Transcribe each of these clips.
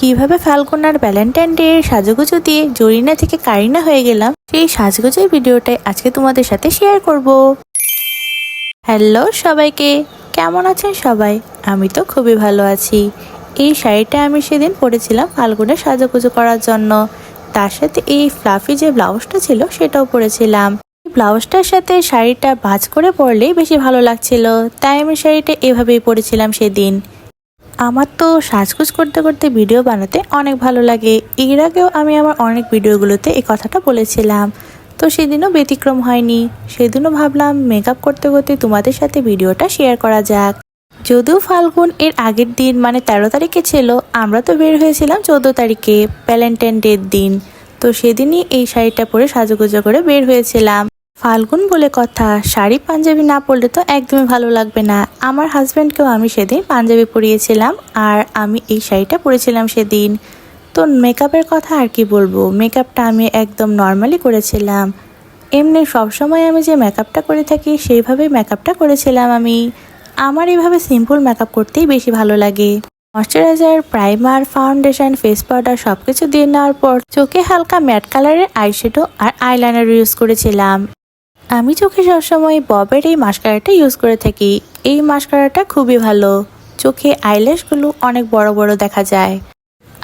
কীভাবে ফাল্গুন আর Valentine day সাজুগুজু দিয়ে জরিনা থেকে কারিনা হয়ে গেলাম, সেই সাজগুজের ভিডিওটাই আজকে তোমাদের সাথে শেয়ার করব। হ্যালো সবাইকে, কেমন আছেন সবাই? আমি তো খুবই ভালো আছি। এই শাড়িটা আমি সেদিন পরেছিলাম ফাল্গুনের সাজুগুজু করার জন্য। তার সাথে এই ফ্লাফি যে ব্লাউজটা ছিল, সেটাও পরেছিলাম। ব্লাউজটার সাথে শাড়িটা ভাঁজ করে পরলেই বেশি ভালো লাগছিল, তাই আমি শাড়িটা এভাবেই পরেছিলাম সেদিন। আমার তো সাজগুজ করতে করতে ভিডিও বানাতে অনেক ভালো লাগে। এর আগেও আমি আমার অনেক ভিডিওগুলোতে এই কথাটা বলেছিলাম। তো সেদিনও ব্যতিক্রম হয়নি। সেদিনও ভাবলাম মেকআপ করতে করতে তোমাদের সাথে ভিডিওটা শেয়ার করা যাক। যদিও ফাল্গুন এর আগের দিন মানে তেরো তারিখে ছিল, আমরা তো বের হয়েছিলাম চোদ্দ তারিখে ভ্যালেন্টাইন ডের দিন। তো সেদিনই এই শাড়িটা পরে সাজুগুজো করে বের হয়েছিলাম। ফাল্গুন বলে কথা, শাড়ি পাঞ্জাবি না পরলে তো একদমই ভালো লাগবে না। আমার হাজব্যান্ডকেও আমি সেদিন পাঞ্জাবি পরিয়েছিলাম আর আমি এই শাড়িটা পরেছিলাম সেদিন। তো মেকআপের কথা আর কি বলব? মেকআপটা আমি একদম নর্মালি করেছিলাম। এমনি সবসময় আমি যে মেকআপটা করে থাকি, সেইভাবেই মেকআপটা করেছিলাম আমি। আমার এইভাবে সিম্পল মেকআপ করতেই বেশি ভালো লাগে। Moisturiser primer foundation face powder সব কিছু দিয়ে নেওয়ার পর চোখে হালকা ম্যাট কালারের আইশ্যাডো আর আইলাইনার ইউজ করেছিলাম। আমি চোখে সবসময় ববের এই মাস্কারাটা ইউজ করে থাকি। এই মাস্কারাটা খুবই ভালো। চোখে আইল্যাশগুলো অনেক বড় বড় দেখা যায়।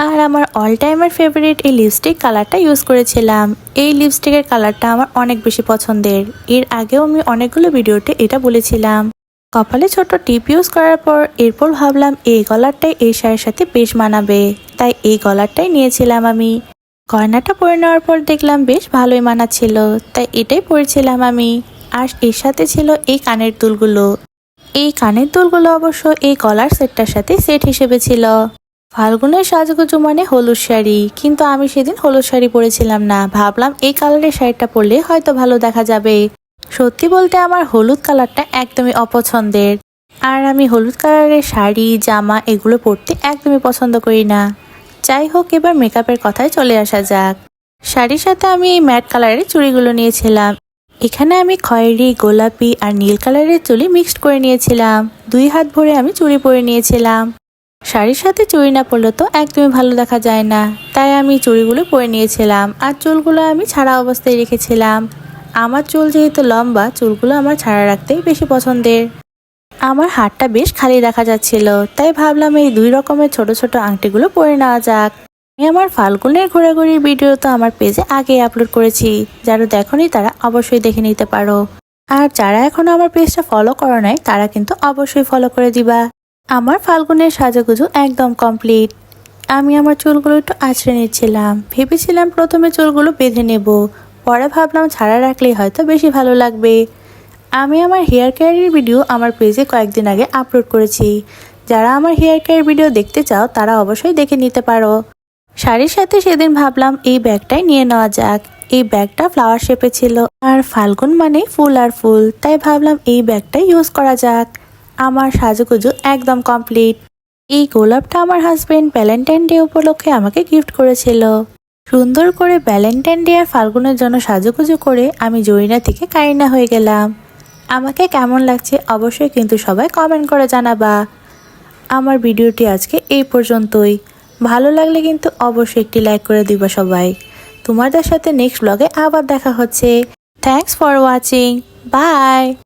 আর আমার অল টাইমের ফেভারিট এই লিপস্টিক কালারটা ইউজ করেছিলাম। এই লিপস্টিকের কালারটা আমার অনেক বেশি পছন্দের। এর আগেও আমি অনেকগুলো ভিডিওতে এটা বলেছিলাম। কপালে ছোট টিপ ইউজ করার পর এরপর ভাবলাম এই গলারটাই এই শাড়ির সাথে বেশ মানাবে। তাই এই গলারটাই নিয়েছিলাম আমি। গয়নাটা পরে নেওয়ার পর দেখলাম বেশ ভালোই মানাচ্ছিল। তাই এটাই পরেছিলাম আমি। আর এর সাথে ছিল এই কানের দুলগুলো। এই কানের দুলগুলো অবশ্য এই কলার সেটটার সাথে সেট হিসেবে ছিল। ফাল্গুনের সাজগুজু মানে হলুদ শাড়ি। কিন্তু আমি সেদিন হলুদ শাড়ি পরেছিলাম না। ভাবলাম এই কালারের শাড়িটা পরলে হয়তো ভালো দেখা যাবে। সত্যি বলতে আমার হলুদ কালারটা একদমই অপছন্দের। আর আমি হলুদ কালারের শাড়ি, জামা এগুলো পরতে একদমই পছন্দ করি না। যাই হোক, এবার মেকআপের কথায় চলে আসা যাক। শাড়ির সাথে আমি এই ম্যাট কালারের চুড়িগুলো নিয়েছিলাম। এখানে আমি খয়েরি, গোলাপি আর নীল কালারের চুড়ি মিক্সড করে নিয়েছিলাম। দুই হাত ভরে আমি চুড়ি পরে নিয়েছিলাম। শাড়ির সাথে চুড়ি না পরলে তো একদমই ভালো দেখা যায় না। তাই আমি চুড়িগুলো পরে নিয়েছিলাম আর চুলগুলো আমি ছাড়া অবস্থায় রেখেছিলাম। আমার চুল যেহেতু লম্বা, চুলগুলো আমার ছাড়া রাখতেই বেশি পছন্দের। আমার হাতটা বেশ খালি দেখা যাচ্ছিল, তাই ভাবলাম এই দুই রকমের ছোট ছোট আংটিগুলো পরে নেওয়া যাক। আমি আমার ফাল্গুনের ঘোরাঘুরির ভিডিও তো আমার পেজে আগে আপলোড করেছি, যারা দেখনি তারা অবশ্যই দেখে নিতে পারো। আর যারা এখনও আমার পেজটা ফলো করো নাই, তারা কিন্তু অবশ্যই ফলো করে দিবা। আমার ফাল্গুনের সাজুগুজু একদম কমপ্লিট আমি আমার চুলগুলো একটু আঁচড়ে নিচ্ছিলাম, ভেবেছিলাম প্রথমে চুলগুলো বেঁধে নেব, পরে ভাবলাম ছাড়া রাখলেই হয়তো বেশি ভালো লাগবে। আমি আমার হেয়ার কেয়ারের ভিডিও আমার পেজে কয়েকদিন আগে আপলোড করেছি। যারা আমার হেয়ার কেয়ার ভিডিও দেখতে চাও, তারা অবশ্যই দেখে নিতে পারো। শাড়ির সাথে সেদিন ভাবলাম এই ব্যাগটাই নিয়ে নেওয়া যাক। এই ব্যাগটা ফ্লাওয়ার শেপে ছিল। আর ফাল্গুন মানে ফুল আর ফুল, তাই ভাবলাম এই ব্যাগটাই ইউজ করা যাক। আমার সাজুগুজু একদম কমপ্লিট এই গোলাপটা আমার হাজবেন্ড ভ্যালেন্টাইন ডে উপলক্ষে আমাকে গিফট করেছিল। সুন্দর করে ভ্যালেন্টাইন ডে আর ফাল্গুনের জন্য সাজুগুজু করে আমি জরিনা থেকে কারিনা হয়ে গেলাম। আমাকে কেমন লাগছে অবশ্যই কিন্তু সবাই কমেন্ট করে জানাবা। আমার ভিডিওটি আজকে এই পর্যন্তই। ভালো লাগলে কিন্তু অবশ্যই একটি লাইক করে দিবা সবাই। তোমাদের সাথে নেক্সট ব্লগে আবার দেখা হচ্ছে। Thanks for watching by